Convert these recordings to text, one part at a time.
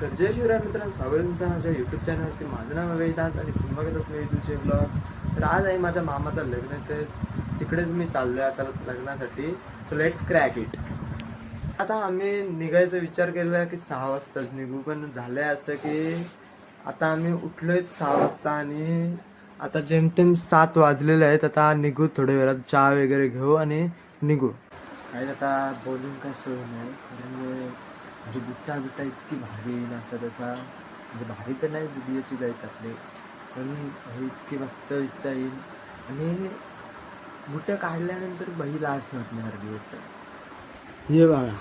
तर जय शिवराय मित्रांनो स्वागत तुमचा माझ्या यूट्यूब चॅनलवरती माझं नाव वेदांत आणि तुम्ही बघत असतो युट्यूबचे ब्लॉग्स तर आज आहे माझ्या मामाचं लग्न तर तिकडेच मी चाललो आहे आता लग्नासाठी. सो लेट्स क्रॅक इट आता आम्ही निघायचा विचार केला की सहा वाजताच निघू पण झालं आहे असं की आता आम्ही उठलोय सहा वाजता आणि आता जेमतेम सात वाजलेले आहेत आता निघू थोड्या वेळात चहा वगैरे घेऊ आणि निघू. काही आता बोलून काय सोय नाही कारण म्हणजे बुट्टा बिट्टा इतकी भारी येईल असा तसा म्हणजे भारी तर नाही जुबियाची जायत आपले. पण हे इतके मस्त दिसता येईल आणि बुट्टा काढल्यानंतर बाई लाज वाटणार अर्धी गोष्ट हे बघा.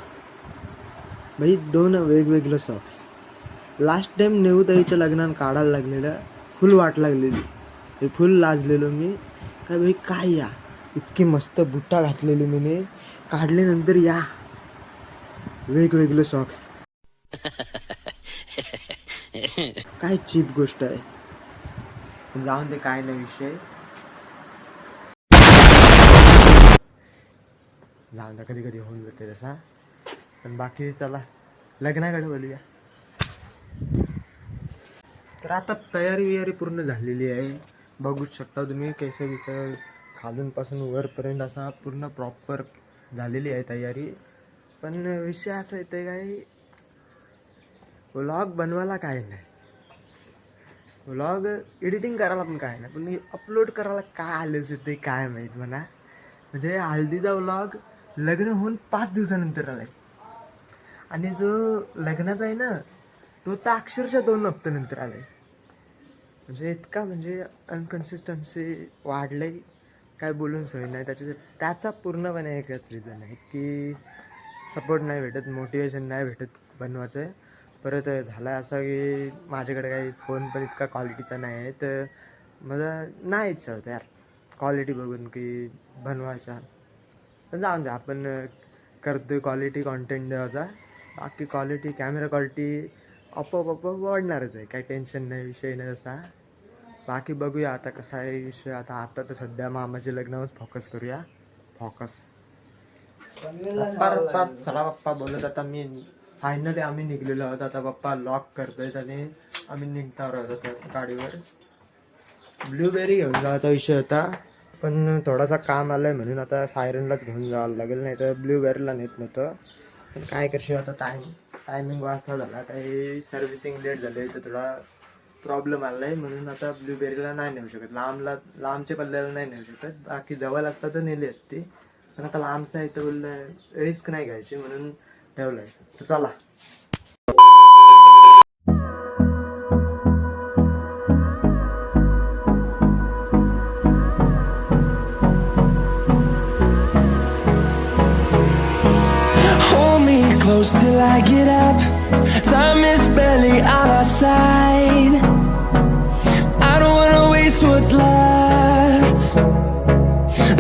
बाई दोन वेगवेगळे सॉक्स लास्ट टाईम नेऊताईच्या लग्नात काढायला लागलेलं फुल वाट लागलेली. हे फुल लाजलेलो मी. काय बाई काय या? इतकी मस्त बुट्टा घातलेली मी काढल्यानंतर या. वेगवेगळे सॉक्स काय चीप गोष्ट आहे? जाऊन ते काय नाही विषय. जाऊन द्या कधी कधी होऊन जाते तसा. पण बाकी चला लग्नाकडे बोलूया. तर आता तयारी वियारी पूर्ण झालेली आहे. बघूच शकता तुम्ही केस बिस खालूनपासून वरपर्यंत असा पूर्ण प्रॉपर झालेली आहे तयारी. पण विषय असा येते काय व्लॉग बनवायला काय नाही. व्लॉग एडिटिंग करायला पण काय नाही पण अपलोड करायला काय आलंच ते काय माहीत म्हणा. म्हणजे हल्दीचा व्लॉग लग्न होऊन पाच दिवसानंतर आलाय. आणि जो लग्नाचा आहे ना तो तर अक्षरशः दोन हप्त्यानंतर आलाय. म्हणजे इतका म्हणजे अनकन्सिस्टन्सी वाढलंय काय बोलून सोय नाही त्याच्या त्याचा पूर्णपणे एकच रिझन आहे की सपोर्ट नाही भेटत मोटिवेशन नाही भेटत बनवायचं. परत झाला असा की माझ्याकडे काही फोन पण इतका क्वालिटीचा नाही आहे. तर मला नाही इच्छा होतं यार क्वालिटी बघून की बनवायचा. पण जाऊन द्या आपण करतो क्वालिटी कॉन्टेंट द्यायचा बाकी क्वालिटी कॅमेरा क्वालिटी आपोआप आपोआप वाढणारच आहे. काही टेन्शन नाही विषय नाही तसा बाकी बघूया आता कसा आहे विषय. आता आता तर सध्या मामाचे लग्नावरच फोकस करूया. फोकस पप्पा पप्पा चला पप्पा बोलत आता मी फायनली आम्ही निघलेलो आहोत. आता पप्पा लॉक करतोय आणि आम्ही निघणार आहोत गाडीवर. ब्लूबेरी घेऊन जायचा विषय होता पण थोडासा काम आलाय म्हणून आता सायरनलाच घेऊन जावं लागेल नाही तर ब्लूबेरीला नेत नव्हतं. पण काय करशील आता टाईम टायमिंग वाजता झाला काही सर्व्हिसिंग लेट झाले तर थोडा प्रॉब्लेम आला आहे म्हणून आता ब्लूबेरीला नाही नेऊ शकत. लांबला लांबच्या पल्ल्याला नाही नेऊ शकत. बाकी जवळ असता तर नेली असती. पण आता लांबचा आहे तर बोललं रिस्क नाही घ्यायची म्हणून ठेवलंय तर चला close till I get up. Time is barely on our side.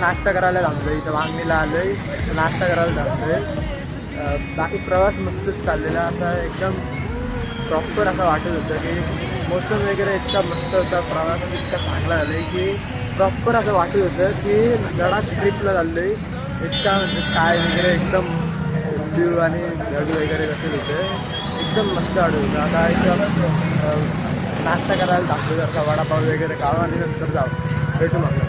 नाश्ता करायला थांबतोय इथं वांगणीला आलोय. नाश्ता करायला थांबतोय बाकी प्रवास मस्तच चाललेला. असा एकदम प्रॉपर असं वाटत होतं की मोसम वगैरे इतका मस्त होता. प्रवास इतका चांगला झालाय की प्रॉपर असं वाटत होतं की लडाख ट्रिपला आहे इतका म्हणजे स्काय वगैरे एकदम ब्ल्यू आणि ढग वगैरे कसं होतं. एकदम मस्त वाटत होतं. आता एकदम नाश्ता करायला दाखवतो असा वडापाव वगैरे काढू आणि नंतर जाऊ. भेटू मग.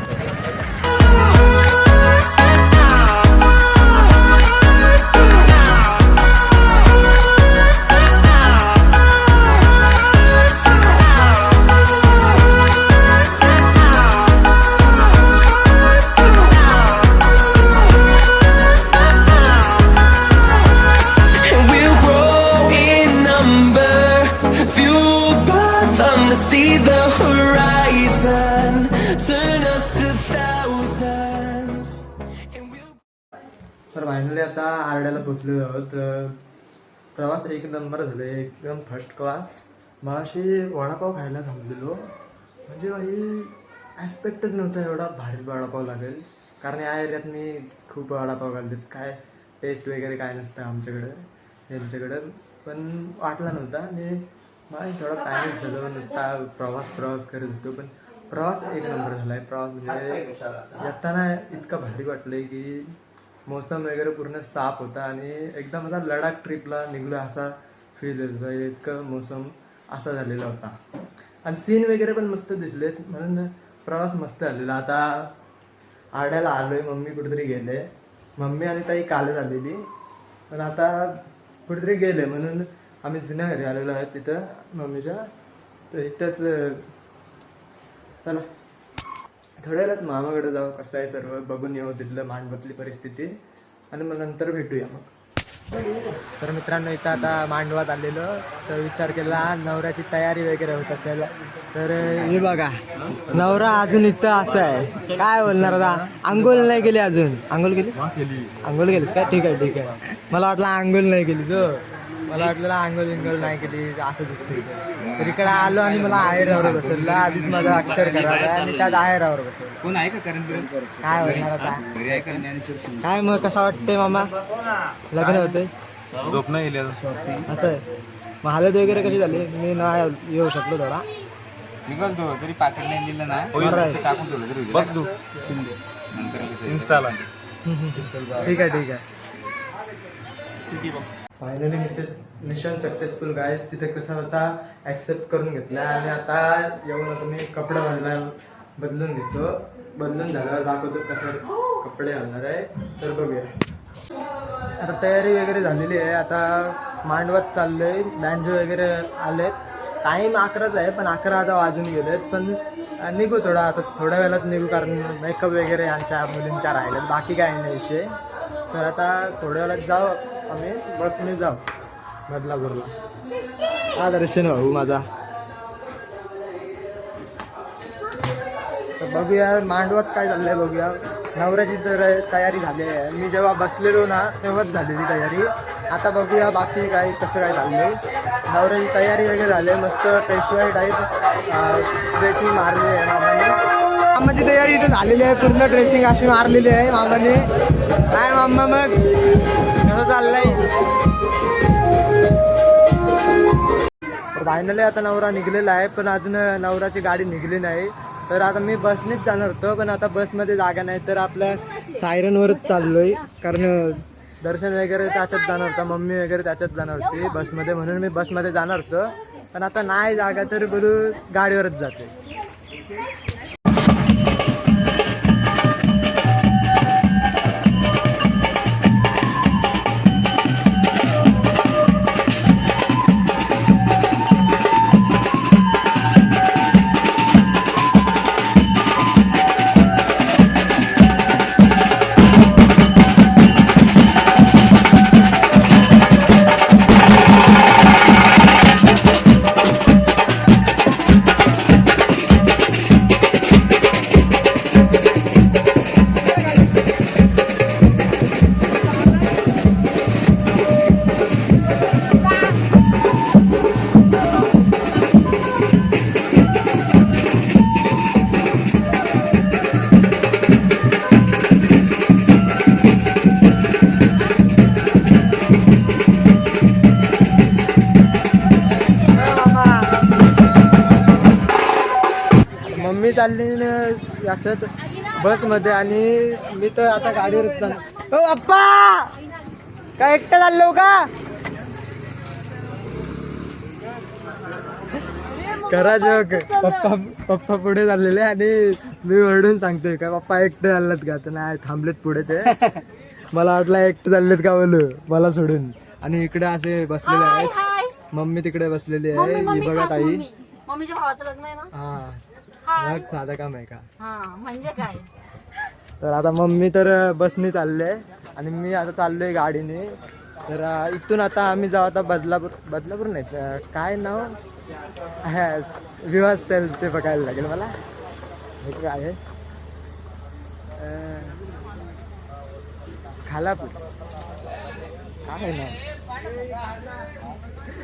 पोचलेलो आहोत. प्रवास एक नंबर झाले एकदम फर्स्ट क्लास मगाशी वडापाव खायला थांबलेलो. म्हणजे काही ॲस्पेक्टच नव्हता एवढा भारी वडापाव लागेल. कारण या एरियात मी खूप वडापाव खाल्लेत. काय टेस्ट वगैरे काय नसतं आमच्याकडं यांच्याकडं. पण वाटला नव्हता. आणि मला थोडा पॅनिक झालं. नुसता प्रवास प्रवास करत होतो. पण प्रवास एक नंबर झाला आहे प्रवास म्हणजे येताना इतका भारी वाटलं की मौसम वगैरे पूर्ण साफ होता आणि एकदम असा लडाख ट्रिपला निघलो असा फील येत होता. इतकं मौसम असा झालेला होता. आणि सीन वगैरे पण मस्त दिसलेत. म्हणून प्रवास मस्त झालेला. आता आरड्याला आहे मम्मी कुठेतरी गेले. मम्मी आणि ताई काल झालेली पण आता कुठेतरी गेले. म्हणून आम्ही जुन्या घरी आलेलो आहे तिथं. मम्मीच्या. तर इथंच चला. थोड्या वेळात मामाकडे जाऊ कसं आहे सर्व? बघून येऊ तिथलं मांडवातली परिस्थिती. आणि मग नंतर भेटूया मग. तर मित्रांनो इथं आता मांडवात आलेलो. तर विचार केला नवऱ्याची तयारी वगैरे होत असेल. तर हे बघा नवरा अजून इथं असं आहे. काय बोलणार आता? आंघोळ नाही केली अजून. आंघोळ केली? आंघोळ केलीस का? ठीक आहे ठीक आहे. मला वाटलं आंघोळ नाही केली जो मला वाटलेलं आंघोळ इंघोळ नाही केली असं दिसतं. तर इकडे आलो आणि मला आहेरावर बसवलं. आधीच माझा अक्षर आहे आणि त्यात आहेरावर बसवलं. कोण आहे का काय होणार आता? आहे काय मग कसं वाटतंय मामा? लग्न होते झोप नाही गेली असं आहे. मग हालत वगैरे कशी झाली? मी नाही येऊ शकलो थोडा. निघालतो तरी पाकिट नाही दिलं ना. आहे. टाकून ठेवलं तरी बघ तू. शिंदे. नंतर इन्स्टाला ठीक आहे ठीक आहे. Finally Mrs mission successful guys तिथे कसा कसा ॲक्सेप्ट करून घेतला आणि आता येऊन आता मी कपडे बदला बदलून घेतो. बदलून झाल्यावर दाखवतो कसं कपडे घालणार आहे. तर बघूया. आता तयारी वगैरे झालेली आहे. आता मांडवात चाललोय. बँजो वगैरे आलेत. टाईम अकराच आहे पण अकरा आता वाजून गेलेत. पण निघू थोडा आता थोड्या वेळात निघू कारण मेकअप वगैरे यांच्या मुलींच्या राहिलेत बाकी काही नाही विषय. तर आता थोड्या वेळात जाऊ आम्ही बसने जाऊ. बदलापूरला. हा दर्शन भाऊ माझा. तर बघूया मांडवात काय चाललंय बघूया. नवऱ्याची तर तयारी झाली आहे. मी जेव्हा बसलेलो ना तेव्हाच झालेली तयारी. आता बघूया बाकी काय कसं काय चाललंय. नवऱ्याची तयारी वगैरे झाली आहे. मस्त पेशवाई टाईप ड्रेसिंग मारली आहे मामाने. मामाची तयारी इथे झालेली आहे. पूर्ण ड्रेसिंग अशी मारलेली आहे मामाने. काय मामा मग? चाललंय. फायनली आता नवरा निघलेला आहे पण अजून नवराची गाडी निघली नाही. तर आता मी बसनेच जाणार होतो पण आता बसमध्ये जागा नाही तर आपल्या सायरनवरच चाललोय. कारण दर्शन वगैरे त्याच्यात जाणार होता मम्मी वगैरे त्याच्यात जाणार होती बसमध्ये म्हणून मी बसमध्ये जाणार होतो. पण आता नाही जागा तर बोलू गाडीवरच जाते. मम्मी चालली याच्यात बसमध्ये आणि मी तर आता जाणार ओ अप्पा! काय एकटं चाललो का? करा जोक पप्पा पप्पा पुढे चाललेले आणि मी ओरडून सांगतोय का पप्पा एकटे चाललेत का? तर नाही थांबलेत पुढे ते. मला वाटलं एकटे चाललेत का बोलू? मला सोडून. आणि इकडे असे बसलेले आहेत. मम्मी तिकडे बसलेली आहे ही बघा ताई. मम्मी. मम्मीच्या भावाचं लग्न आहे ना? हा. मग साधं काम आहे का? हा म्हणजे काय? तर आता मम्मी तर बसने चालले आणि मी आता चाललोय गाडीने. तर इथून आता आम्ही जाऊ आता बदलापूर बदलापूर नाही काय नाव? विवास तेल ते बघायला लागेल मला. हे काय आहे? खालापूर. काय नाव?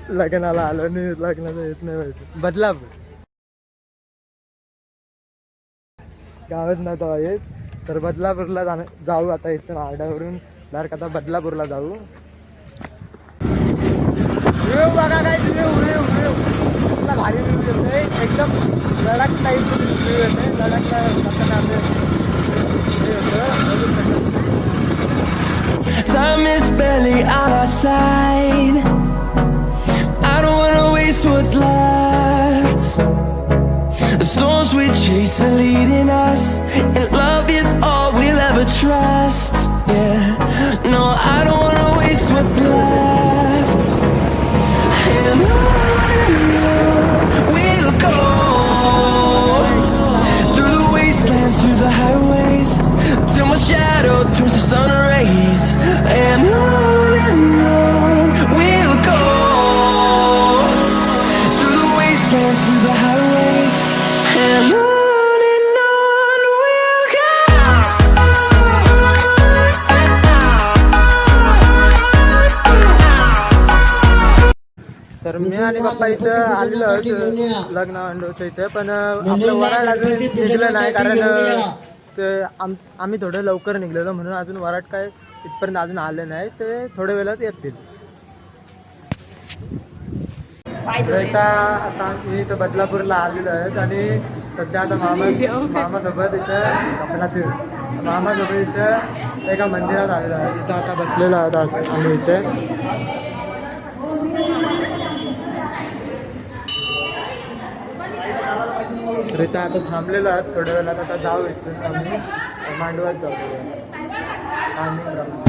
लग्नाला आलो नाही लग्नाचं येत नाही बदलापूर. गावच नव्हतं माहीत तर बदलापूरला जाणं जाऊ आता इथून आरडावरून. डायरेक्ट आता बदलापूरला जाऊ. बघा काय व्ह्यू भारी व्ह्यू येते एकदम लडाख टाईप व्ह्यू येते लडाखला Time is barely on our side. I don't wanna waste what's left. The storms we chase are leading मी आणि पप्पा इथं आलेलो आहोत. लग्न अंडोच्या इथं. पण आपलं वराड अजून निघलं नाही कारण ते आम आम्ही थोडं लवकर निघलेलो म्हणून अजून वराड काय इथपर्यंत अजून आले नाही. ते थोड्या वेळात येतील. आता आता आम्ही इथं बदलापूरला आलेलो आहेत आणि सध्या आता मामा मामासोबत इथं आपला मामासोबत इथं एका मंदिरात आलेलो आहे तिथं आता बसलेलो आहोत आम्ही इथे. तर इथं आता थांबलेलो आहे थोड्या वेळात. आता जाऊ इथून आम्ही. मांडवात जाऊ. आम्ही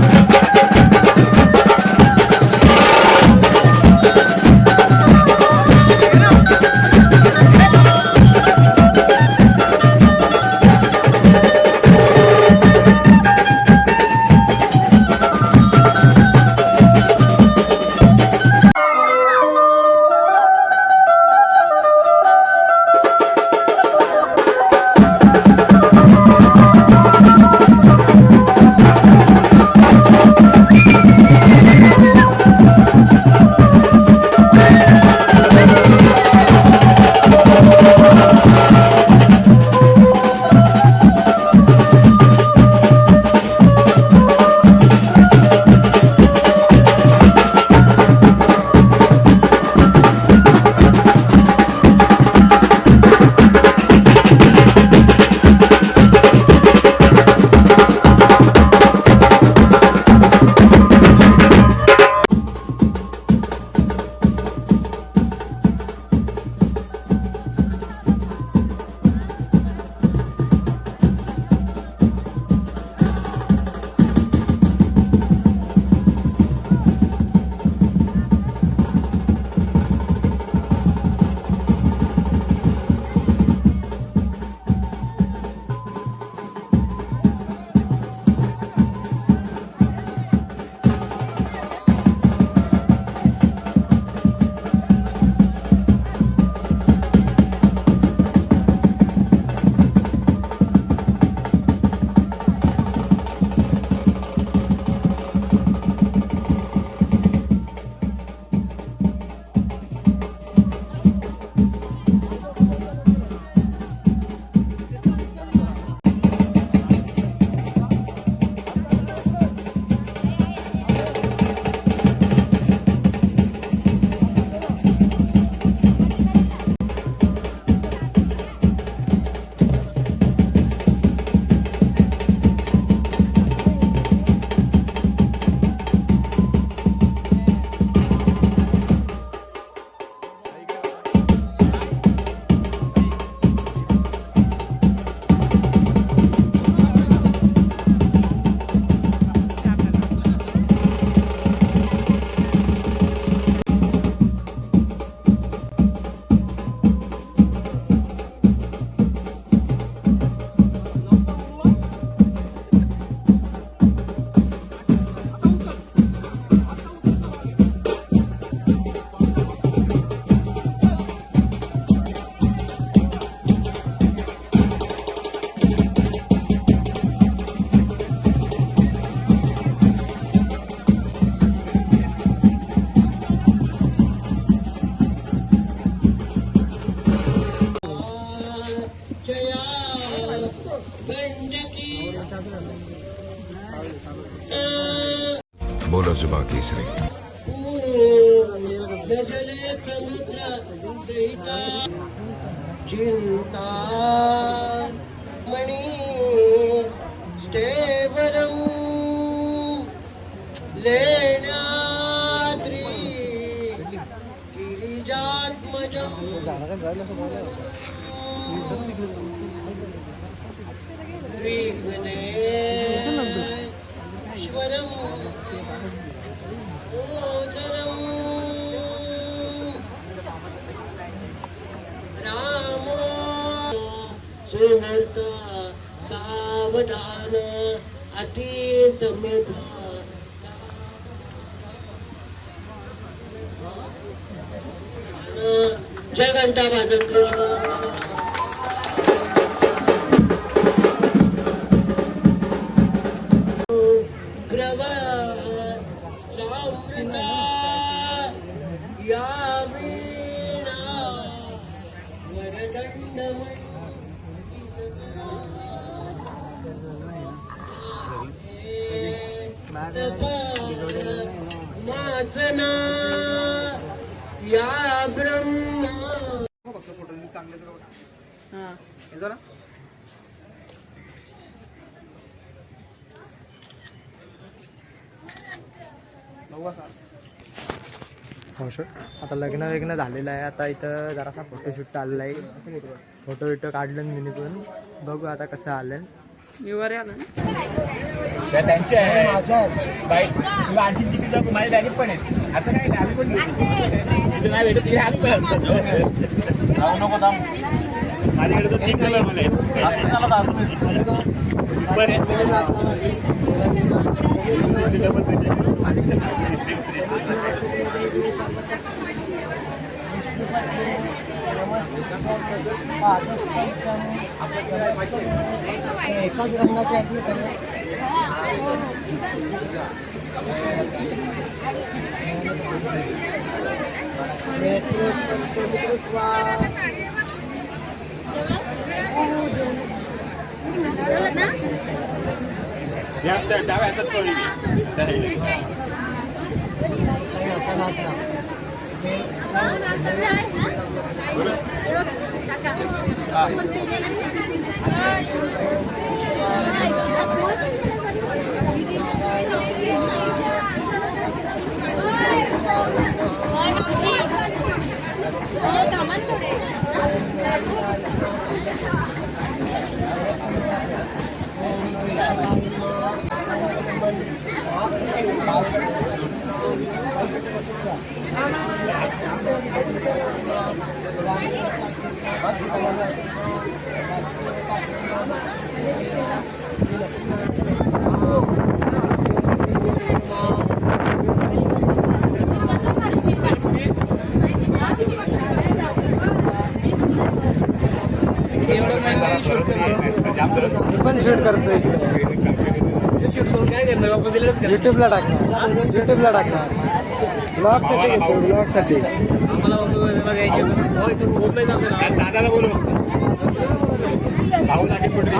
चिंता मणि स्टेवरम लेण्याद्री गिरिजात्मजम सुमर्त सावधान अति समेत जय घंटा वाजन कृष्ण फोटोशूट आता लग्न वेग्न झालेलं आहे. आता इथं जरासा फोटोशूट चाललं आहे. फोटो बिटो काढलं मी पण बघू आता कसं आलं. त्या त्यांचे आहे. बाईक तुला आणखी तिथे जाऊ माझ्या बॅगेत पण आहेत. असं काही नाही आम्ही पण घेऊ. तुझं नाही भेटत आम्ही पण असतो. जाऊ नको थांब. माझ्याकडे तर ठीक झालं मला सुपर आहे एकाच रंगाची आपली या त्या- डाव्या हातात पडली त्या राहिली. पण शूट करतो युट्यूबला टाकणार. युट्यूबला टाकणार. ब्लॉगसाठी घेतो ब्लॉगसाठी त्या दादाला बोलू भाऊ लागेल कुठे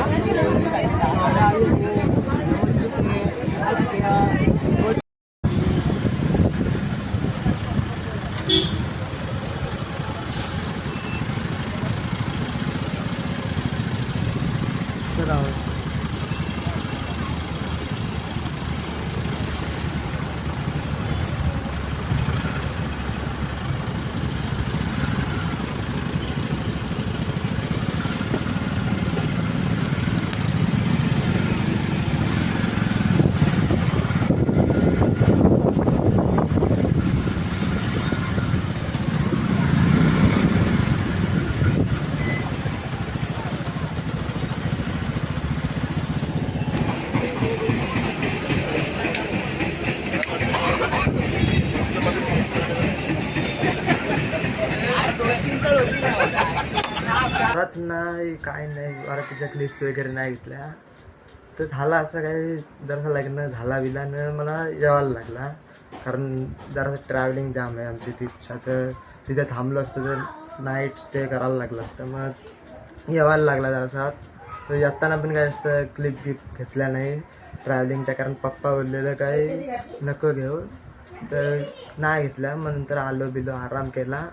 तर आहोत परत नाही काय नाही परतीच्या क्लिप्स वगैरे नाही घेतल्या. तर झाला असं काही जरासा लग्न झाला विलानं मला यावायला लागला. कारण जरासं ट्रॅव्हलिंग जाम आहे आमची तिथच्या तर तिथे थांबलो असतं तर नाईट स्टे करायला लागलं असतं. मग यावायला लागला जरासा. तर येताना पण काय असतं क्लिप गिप घेतल्या नाही. ट्रॅव्हलिंगच्या कारण पप्पा बोललेलं काही नको घेऊ. तर नाही घेतल्या. मग नंतर आलो बिलो आराम केला.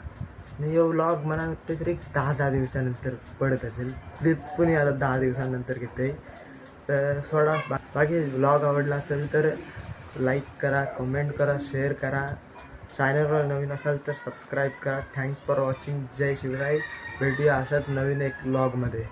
आणि यो व्लॉग मला वाटतं तरी दहा दहा दिवसानंतर पडत असेल. ट्रिप पण याला दहा दिवसानंतर घेते तर सोडा बा बाकी व्लॉग आवडला असेल तर लाईक करा कमेंट करा शेअर करा. चॅनलवर नवीन असाल तर सबस्क्राईब करा. थँक्स फॉर वॉचिंग जय शिवराय. भेटूया अशाच नवीन एक व्लॉगमध्ये